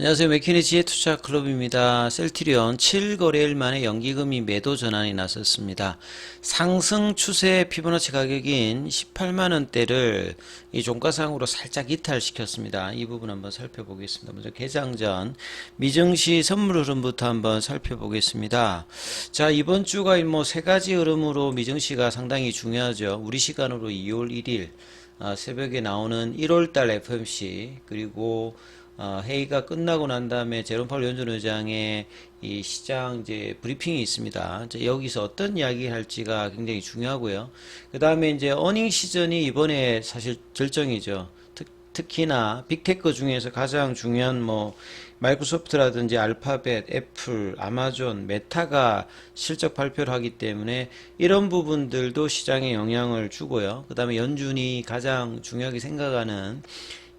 안녕하세요. 맥키니 지혜 투자 클럽입니다. 셀트리온 7거래일 만에 연기금이 매도 전환이 나섰습니다. 상승 추세 피보나치 가격인 18만 원대를 이 종가상으로 살짝 이탈시켰습니다. 이 부분 한번 살펴보겠습니다. 먼저 개장 전 미증시 선물 흐름부터 한번 살펴보겠습니다. 자, 이번 주가 뭐 세 가지 흐름으로 미증시가 상당히 중요하죠. 우리 시간으로 2월 1일 아, 새벽에 나오는 1월달 FMC 그리고 어, 회의가 끝나고 난 다음에 제롬 파월 연준 의장의 이 시장 이제 브리핑이 있습니다. 이제 여기서 어떤 이야기 할지가 굉장히 중요하고요. 그 다음에 이제 어닝 시즌이 이번에 사실 절정이죠. 특, 특히나 빅테크 중에서 가장 중요한 뭐 마이크로소프트라든지 알파벳, 애플, 아마존, 메타가 실적 발표를 하기 때문에 이런 부분들도 시장에 영향을 주고요. 그 다음에 연준이 가장 중요하게 생각하는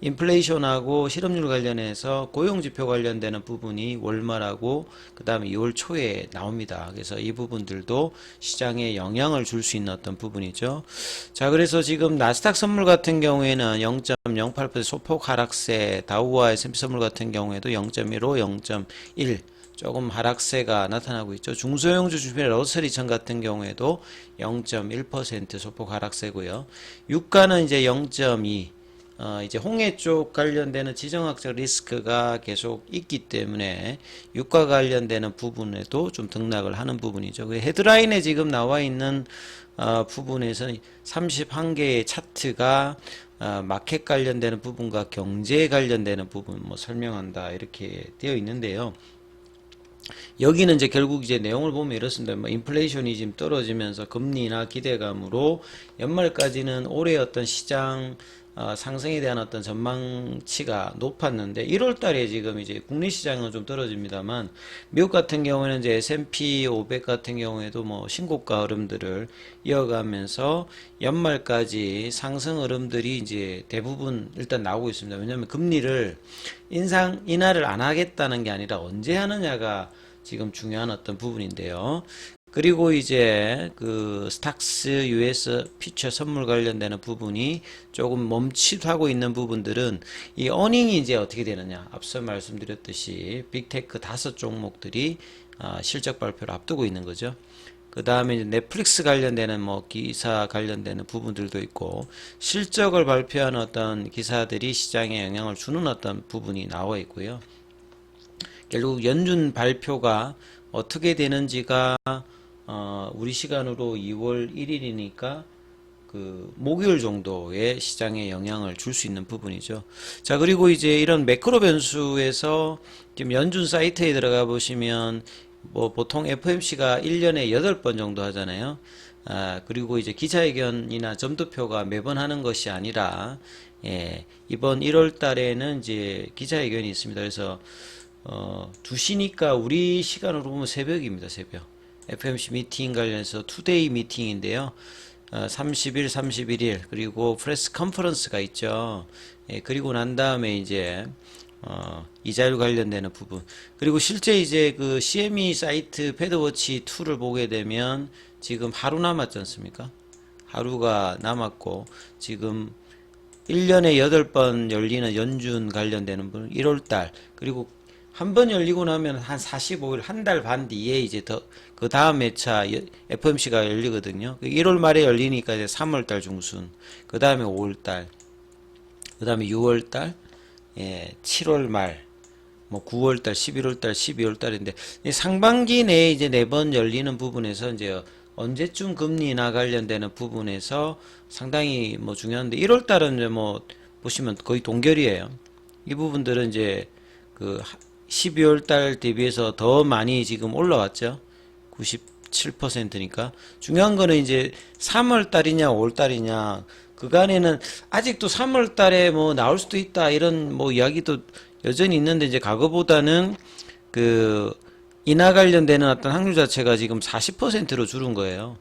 인플레이션하고 실업률 관련해서 고용지표 관련되는 부분이 월말하고 그 다음에 2월 초에 나옵니다. 그래서 이 부분들도 시장에 영향을 줄 수 있는 어떤 부분이죠. 자, 그래서 지금 나스닥 선물 같은 경우에는 0.08% 소폭 하락세, 다우와 S&P 선물 같은 경우에도 0.15, 0.1 조금 하락세가 나타나고 있죠. 중소형주 주변의 러셀리천 같은 경우에도 0.1% 소폭 하락세고요. 유가는 이제 0.2 어, 이제 홍해 쪽 관련되는 지정학적 리스크가 계속 있기 때문에 유가 관련되는 부분에도 좀 등락을 하는 부분이죠. 그 헤드라인에 지금 나와 있는 어, 부분에서는 31개의 차트가 어, 마켓 관련되는 부분과 경제 관련되는 부분 뭐 설명한다 이렇게 되어 있는데요. 여기는 이제 결국 이제 내용을 보면 이렇습니다. 뭐 인플레이션이 지금 떨어지면서 금리나 기대감으로 연말까지는 올해 어떤 시장 어, 상승에 대한 어떤 전망치가 높았는데 1월 달에 지금 이제 국내 시장은 좀 떨어집니다만 미국 같은 경우에는 이제 S&P 500 같은 경우에도 뭐 신고가 흐름들을 이어가면서 연말까지 상승 흐름들이 이제 대부분 일단 나오고 있습니다. 왜냐하면 금리를 인상 인하를 안 하겠다는 게 아니라 언제 하느냐가 지금 중요한 어떤 부분인데요. 그리고 이제 그 스탁스 US 피처 선물 관련되는 부분이 조금 멈칫하고 있는 부분들은 이 어닝이 이제 어떻게 되느냐 앞서 말씀드렸듯이 빅테크 다섯 종목들이 아, 실적 발표를 앞두고 있는 거죠. 그 다음에 넷플릭스 관련되는 뭐 기사 관련되는 부분들도 있고 실적을 발표하는 어떤 기사들이 시장에 영향을 주는 어떤 부분이 나와 있고요. 결국 연준 발표가 어떻게 되는지가 어, 우리 시간으로 2월 1일이니까 그 목요일 정도의 시장에 영향을 줄 수 있는 부분이죠. 자, 그리고 이제 이런 매크로 변수에서 지금 연준 사이트에 들어가 보시면 뭐 보통 FMC가 1년에 8번 정도 하잖아요. 아, 그리고 이제 기자회견이나 점도표가 매번 하는 것이 아니라 예, 이번 1월 달에는 이제 기자회견이 있습니다. 그래서 어, 2시니까 우리 시간으로 보면 새벽입니다. 새벽. FMC 미팅 관련해서 투데이 미팅인데요. 어, 30일, 31일 그리고 프레스 컨퍼런스가 있죠. 예, 그리고 난 다음에 이제 어, 이자율 관련되는 부분 그리고 실제 이제 그 CME 사이트 패드워치 2를 보게 되면 지금 하루 남았지 않습니까? 하루가 남았고 지금 1년에 8번 열리는 연준 관련되는 부분 1월달 그리고 한 번 열리고 나면 한 45일 한 달 반 뒤에 이제 더 그 다음 회차 FMC가 열리거든요. 1월 말에 열리니까 이제 3월 달 중순 그 다음에 5월 달 그 다음에 6월 달 예, 7월 말 뭐 9월 달, 11월 달, 12월 달인데 이 상반기 내에 이제 네 번 열리는 부분에서 이제 언제쯤 금리 인하 관련되는 부분에서 상당히 뭐 중요한데 1월 달은 이제 뭐 보시면 거의 동결이에요. 이 부분들은 이제 그 12월 달 대비해서 더 많이 지금 올라왔죠. 97%니까. 중요한 거는 이제 3월 달이냐 5월 달이냐 그간에는 아직도 3월 달에 뭐 나올 수도 있다 이런 뭐 이야기도 여전히 있는데 이제 과거보다는 그 인하 관련되는 어떤 확률 자체가 지금 40%로 줄은 거예요.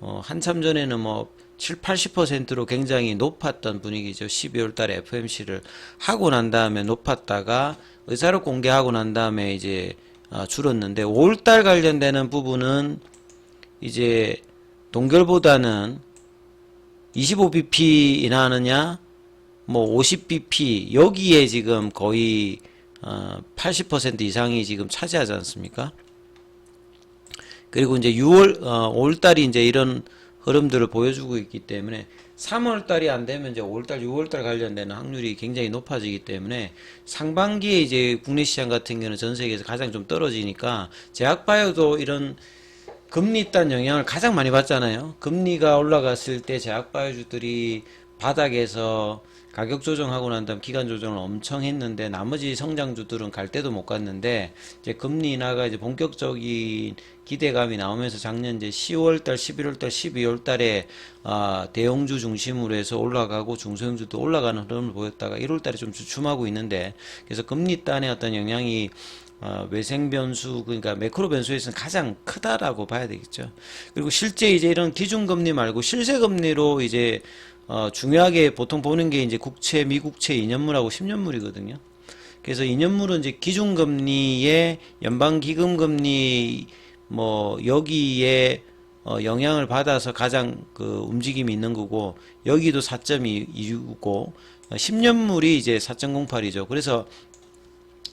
어, 한참 전에는 뭐 7, 80%로 굉장히 높았던 분위기죠. 12월 달에 FMC를 하고 난 다음에 높았다가 의사를 공개하고 난 다음에 이제 어, 줄었는데 5월 달 관련되는 부분은 이제 동결보다는 25bp 인하하느냐 뭐 50bp 여기에 지금 거의 어, 80% 이상이 지금 차지하지 않습니까? 그리고 이제 6월, 어, 5월달이 이제 이런 흐름들을 보여주고 있기 때문에 3월 달이 안 되면 이제 5월 달, 6월 달 관련되는 확률이 굉장히 높아지기 때문에 상반기에 이제 국내 시장 같은 경우는 전 세계에서 가장 좀 떨어지니까 제약바이오도 이런 금리 딴 영향을 가장 많이 받잖아요. 금리가 올라갔을 때 제약바이오주들이 바닥에서 가격 조정하고 난 다음 기간 조정을 엄청 했는데 나머지 성장주들은 갈 데도 못 갔는데 이제 금리 인하가 이제 본격적인 기대감이 나오면서 작년 이제 10월 달, 11월 달, 12월 달에 아, 대형주 중심으로 해서 올라가고 중소형주도 올라가는 흐름을 보였다가 1월 달에 좀 주춤하고 있는데 그래서 금리 단의 어떤 영향이 어, 외생 변수 그러니까 매크로 변수에서는 가장 크다라고 봐야 되겠죠. 그리고 실제 이제 이런 기준 금리 말고 실세 금리로 이제 어, 중요하게 보통 보는 게 이제 국채, 미국채 2년물하고 10년물이거든요. 그래서 2년물은 이제 기준금리의 연방기금금리 뭐 여기에 어, 영향을 받아서 가장 그 움직임이 있는 거고 여기도 4.26고 10년물이 이제 4.08이죠. 그래서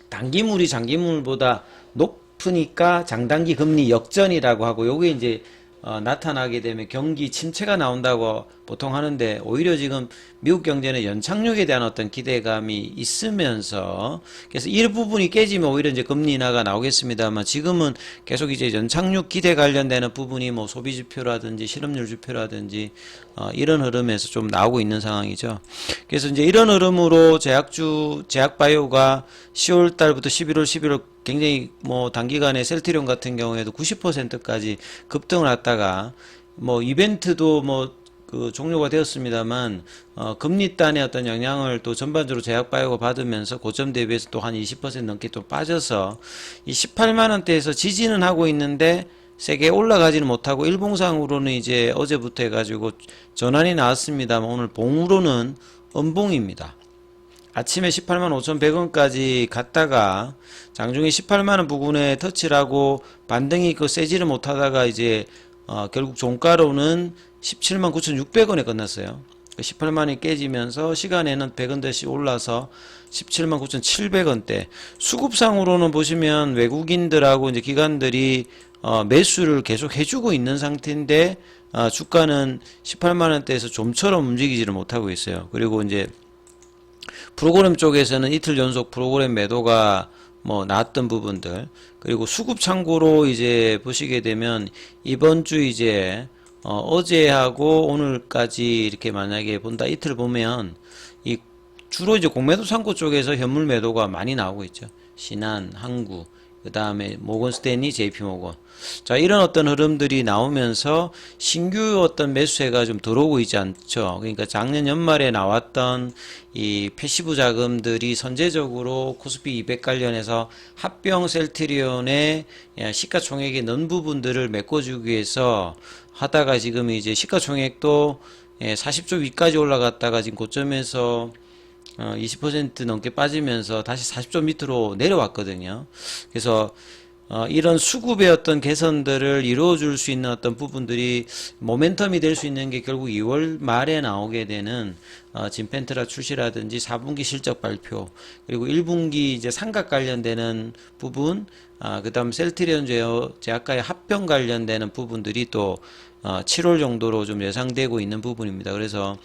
단기물이 장기물보다 높으니까 장단기 금리 역전이라고 하고 요게 이제 어, 나타나게 되면 경기 침체가 나온다고 보통 하는데 오히려 지금 미국 경제는 연착륙에 대한 어떤 기대감이 있으면서 그래서 이 부분이 깨지면 오히려 이제 금리 인하가 나오겠습니다만 지금은 계속 이제 연착륙 기대 관련되는 부분이 뭐 소비 지표라든지 실업률 지표라든지 어, 이런 흐름에서 좀 나오고 있는 상황이죠. 그래서 이제 이런 흐름으로 제약주 제약바이오가 10월 달부터 11월 11월 굉장히 뭐 단기간에 셀트리온 같은 경우에도 90%까지 급등을 했다가 뭐 이벤트도 뭐 그 종료가 되었습니다만 어 금리 단의 어떤 영향을 또 전반적으로 제약바이오가 받으면서 고점 대비해서 또 한 20% 넘게 또 빠져서 이 18만 원대에서 지지는 하고 있는데 세게 올라가지는 못하고 일봉상으로는 이제 어제부터 해가지고 전환이 나왔습니다만 오늘 봉으로는 음봉입니다. 아침에 18만 5,100원까지 갔다가 장중에 18만 원 부근에 터치를 하고 반등이 그 세지를 못하다가 이제 어 결국 종가로는 17만 9,600원에 끝났어요. 18만이 깨지면서 시간에는 100원 대씩 올라서 17만 9,700원대. 수급상으로는 보시면 외국인들하고 이제 기관들이 어 매수를 계속 해주고 있는 상태인데 어 주가는 18만 원대에서 좀처럼 움직이지를 못하고 있어요. 그리고 이제 프로그램 쪽에서는 이틀 연속 프로그램 매도가 뭐 나왔던 부분들 그리고 수급 창고로 이제 보시게 되면 이번 주 이제 어, 어제하고 오늘까지 이렇게 만약에 본다 이틀 보면 이 주로 이제 공매도 창고 쪽에서 현물 매도가 많이 나오고 있죠. 신한, 항구, 그 다음에 모건 스탠리, JP 모건. 자, 이런 어떤 흐름들이 나오면서 신규 어떤 매수세가 좀 들어오고 있지 않죠. 그러니까 작년 연말에 나왔던 이 패시브 자금들이 선제적으로 코스피 200 관련해서 합병 셀트리온의 시가총액에 넣은 부분들을 메꿔주기 위해서 하다가 지금 이제 시가총액도 40조 위까지 올라갔다가 지금 고점에서 어, 20% 넘게 빠지면서 다시 40조 밑으로 내려왔거든요. 그래서 어, 이런 수급의 어떤 개선들을 이루어줄 수 있는 어떤 부분들이 모멘텀이 될 수 있는 게 결국 2월 말에 나오게 되는 어, 진펜트라 출시라든지 4분기 실적 발표 그리고 1분기 이제 삼각 관련되는 부분 아, 그다음 셀트리온 제약과의 합병 관련되는 부분들이 또 어, 7월 정도로 좀 예상되고 있는 부분입니다. 그래서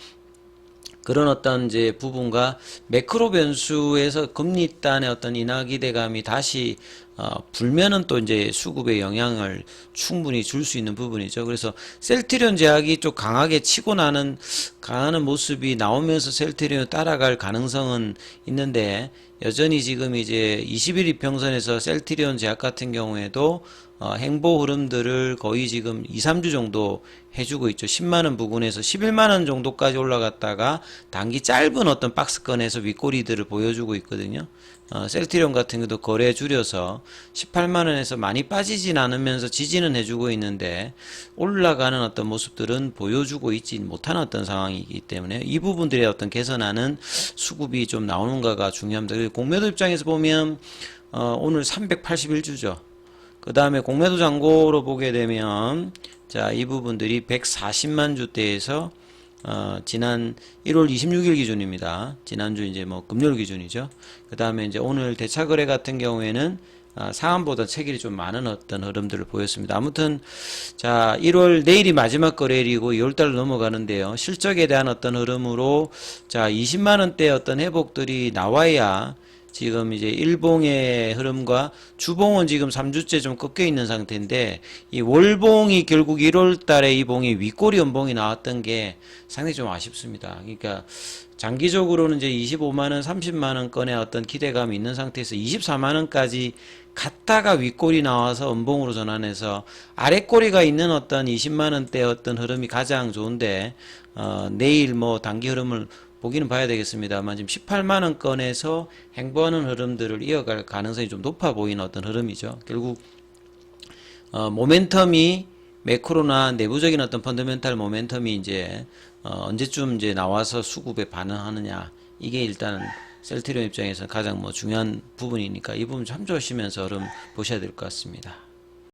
그런 어떤 이제 부분과 매크로 변수에서 금리 단의 어떤 인하 기대감이 다시 어, 불면은 또 이제 수급에 영향을 충분히 줄 수 있는 부분이죠. 그래서 셀트리온 제약이 좀 강하게 치고 나는 강하는 모습이 나오면서 셀트리온 따라갈 가능성은 있는데 여전히 지금 이제 21일 평선에서 셀트리온 제약 같은 경우에도 어, 행보 흐름들을 거의 지금 2, 3주 정도 해주고 있죠. 10만원 부근에서 11만원 정도까지 올라갔다가 단기 짧은 어떤 박스권에서 윗꼬리들을 보여주고 있거든요. 어, 셀트리온 같은 경우도 거래 줄여서 18만원에서 많이 빠지진 않으면서 지지는 해주고 있는데 올라가는 어떤 모습들은 보여주고 있지 못하는 어떤 상황이기 때문에 이 부분들의 어떤 개선하는 수급이 좀 나오는가가 중요합니다. 공매도 입장에서 보면 어, 오늘 381주죠. 그 다음에 공매도 잔고로 보게 되면 자 이 부분들이 140만 주대에서 어, 지난 1월 26일 기준입니다. 지난주 이제 뭐 금요일 기준이죠. 그 다음에 이제 오늘 대차 거래 같은 경우에는 아, 상한보다 체결이 좀 많은 어떤 흐름들을 보였습니다. 아무튼 자 1월 내일이 마지막 거래일이고 2월달 넘어가는데요. 실적에 대한 어떤 흐름으로 자 20만 원대 어떤 회복들이 나와야 지금 이제 일봉의 흐름과 주봉은 지금 3주째 좀 꺾여 있는 상태인데 이 월봉이 결국 1월 달에 이 봉이 윗꼬리 연봉이 나왔던 게 상당히 좀 아쉽습니다. 그러니까 장기적으로는 이제 25만 원, 30만 원권의 어떤 기대감이 있는 상태에서 24만 원까지 갔다가 윗골이 나와서 음봉으로 전환해서 아랫골이가 있는 어떤 20만 원대 어떤 흐름이 가장 좋은데 어, 내일 뭐 단기 흐름을 보기는 봐야 되겠습니다만 지금 18만 원권에서 행보하는 흐름들을 이어갈 가능성이 좀 높아 보이는 어떤 흐름이죠. 결국 어, 모멘텀이 매크로나 내부적인 어떤 펀더멘탈 모멘텀이 이제 어, 언제쯤 이제 나와서 수급에 반응하느냐 이게 일단 셀트리온 입장에서 가장 뭐 중요한 부분이니까 이 부분 참조하시면서 흐름 보셔야 될 것 같습니다.